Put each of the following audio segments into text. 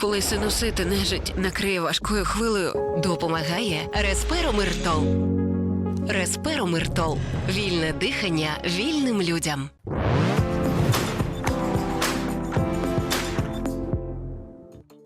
Коли синусити нежить накриє важкою хвилею, Допомагає Респиромиртол. Респиромиртол. Вільне дихання вільним людям.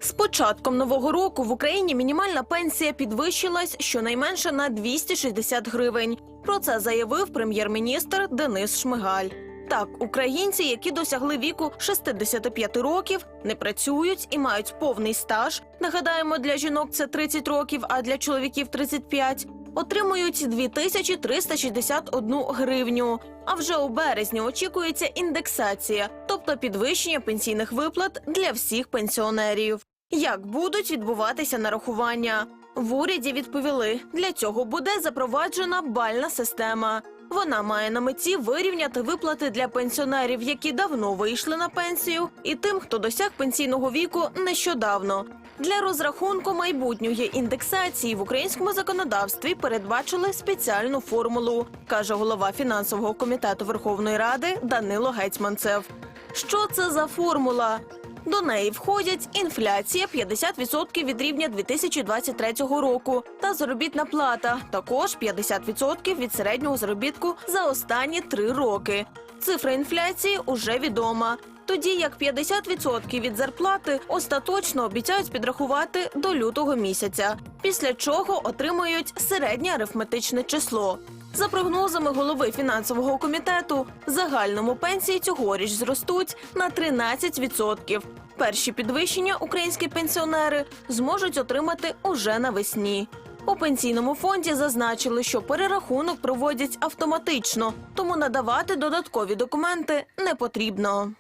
З початком нового року в Україні мінімальна пенсія підвищилась щонайменше на 260 гривень. Про це заявив прем'єр-міністр Денис Шмигаль. Так, українці, які досягли віку 65 років, не працюють і мають повний стаж. Нагадаємо, для жінок це 30 років, а для чоловіків 35, отримують 2361 гривню. А вже у березні очікується індексація, тобто підвищення пенсійних виплат для всіх пенсіонерів. Як будуть відбуватися нарахування? В уряді відповіли, для цього буде запроваджена бальна система. Вона має на меті вирівняти виплати для пенсіонерів, які давно вийшли на пенсію, і тим, хто досяг пенсійного віку нещодавно. Для розрахунку майбутньої індексації в українському законодавстві передбачили спеціальну формулу, каже голова фінансового комітету Верховної Ради Данило Гетьманцев. Що це за формула? До неї входять інфляція 50% від рівня 2023 року та заробітна плата також 50% від середнього заробітку за останні три роки. Цифра інфляції уже відома. Тоді як 50% від зарплати остаточно обіцяють підрахувати до лютого місяця, після чого отримують середнє арифметичне число. За прогнозами голови фінансового комітету, загальному пенсії цьогоріч зростуть на 13%. Перші підвищення українські пенсіонери зможуть отримати уже навесні. У пенсійному фонді зазначили, що перерахунок проводять автоматично, тому надавати додаткові документи не потрібно.